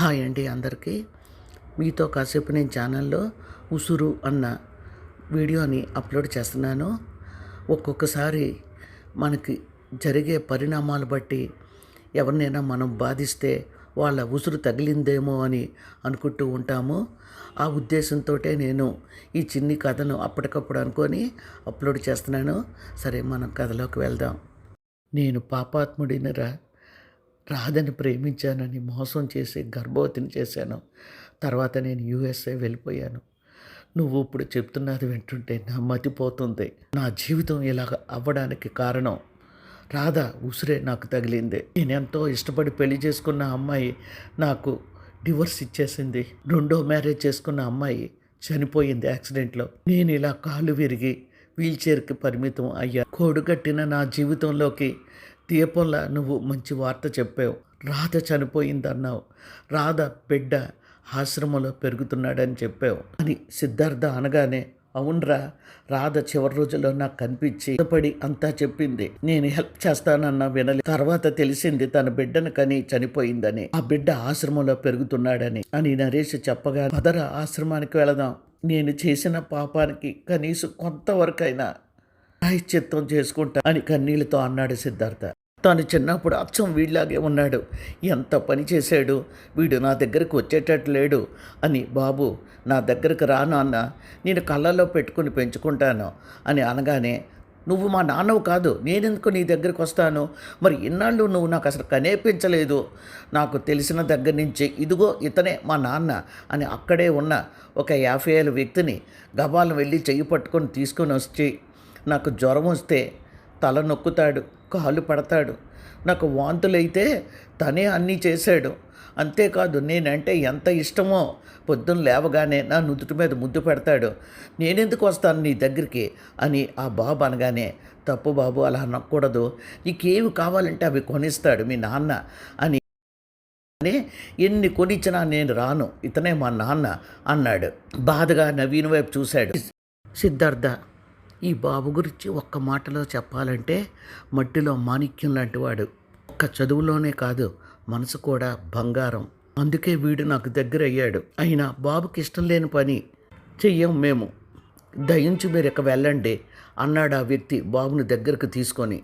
Hi అండి అందరికీ. మీతో కాసేపు నేను ఛానల్లో ఉసురు అన్న వీడియోని అప్లోడ్ చేస్తున్నాను. ఒక్కొక్కసారి మనకి జరిగే పరిణామాలు బట్టి ఎవరినైనా మనం బాధిస్తే వాళ్ళ ఉసురు తగిలిందేమో అని అనుకుంటూ ఉంటాము. ఆ ఉద్దేశంతో నేను ఈ చిన్ని కథను అప్పటికప్పుడు అనుకొని అప్లోడ్ చేస్తున్నాను. సరే మనం కథలోకి వెళ్దాం. నేను పాపాత్ముడినిరా? రాధని ప్రేమించానని మోసం చేసి గర్భవతిని చేశాను. తర్వాత నేను యూఎస్ఏ వెళ్ళిపోయాను. నువ్వు ఇప్పుడు చెప్తున్నది వింటుంటే నా మతిపోతుంది నా జీవితం ఇలాగ అవ్వడానికి కారణం రాధ ఉసిరే నాకు తగిలింది. నేను ఎంతో ఇష్టపడి పెళ్ళి చేసుకున్న అమ్మాయి నాకు డివోర్స్ ఇచ్చేసింది. రెండో మ్యారేజ్ చేసుకున్న అమ్మాయి చనిపోయింది యాక్సిడెంట్లో. నేను ఇలా కాలు విరిగి వీల్చైర్కి పరిమితం అయ్యా. కోడుగట్టిన నా జీవితంలోకి దీపంలా నువ్వు మంచి వార్త చెప్పావు. రాధ చనిపోయిందన్నావు. రాధ బిడ్డ ఆశ్రమంలో పెరుగుతున్నాడని చెప్పావు. అని సిద్ధార్థ అనగానే అవునరా రాధ చివరి రోజుల్లో నాకు కనిపించి పడి అంతా చెప్పింది. నేను హెల్ప్ చేస్తానన్న వినలే. తర్వాత తెలిసింది తన బిడ్డను కని చనిపోయిందని. ఆ బిడ్డ ఆశ్రమంలో పెరుగుతున్నాడని అని నరేష్ చెప్పగా మదర ఆశ్రమానికి వెళదాం. నేను చేసిన పాపానికి కనీసం కొంతవరకైనా ప్రాయశ్చిత్తం చేసుకుంటా అని కన్నీళ్ళతో అన్నాడు సిద్ధార్థ. తాను చిన్నప్పుడు అచ్చం వీళ్ళలాగే ఉన్నాడు. ఎంత పని చేశాడు? వీడు నా దగ్గరకు వచ్చేటట్టు లేడు అని బాబు నా దగ్గరకు రా నాన్న. నేను కళ్ళల్లో పెట్టుకుని పెంచుకుంటాను అని అనగానే నువ్వు మా నాన్నవు కాదు. నేనెందుకు నీ దగ్గరికి వస్తాను? మరి ఇన్నాళ్ళు నువ్వు నాకు అసలు కనేపించలేదు. నాకు తెలిసిన దగ్గర నుంచి ఇదిగో ఇతనే మా నాన్న అని అక్కడే ఉన్న ఒక యాభై ఏళ్ళ వ్యక్తిని గబాలను వెళ్ళి చెయ్యి పట్టుకొని తీసుకొని వచ్చి నాకు జ్వరం వస్తే తల నొక్కుతాడు కాలు పడతాడు. నాకు వాంతులైతే తనే అన్నీ చేశాడు. అంతేకాదు నేనంటే ఎంత ఇష్టమో పొద్దున్న లేవగానే నా నుదుటి మీద ముద్దు పెడతాడు. నేనెందుకు వస్తాను నీ దగ్గరికి? అని ఆ బాబు అనగానే తప్పు బాబు అలా అనకూడదు. నీకేవి కావాలంటే అవి కొనిస్తాడు మీ నాన్న అని అని ఎన్ని కొనిచ్చినా నేను రాను. ఇతనే మా నాన్న అన్నాడు. బాధగా నవీన్ వైపు చూశాడు. సిద్ధార్థ ఈ బాబు గురించి ఒక్క మాటలో చెప్పాలంటే మట్టిలో మాణిక్యం లాంటివాడు. ఒక్క చదువులోనే కాదు మనసు కూడా బంగారం. అందుకే వీడు నాకు దగ్గర అయ్యాడు అయినా బాబుకి ఇష్టం లేని పని చెయ్యం మేము. దయించి మీరు ఇక వెళ్ళండి అన్నాడు ఆ వ్యక్తి బాబుని దగ్గరకు తీసుకొని.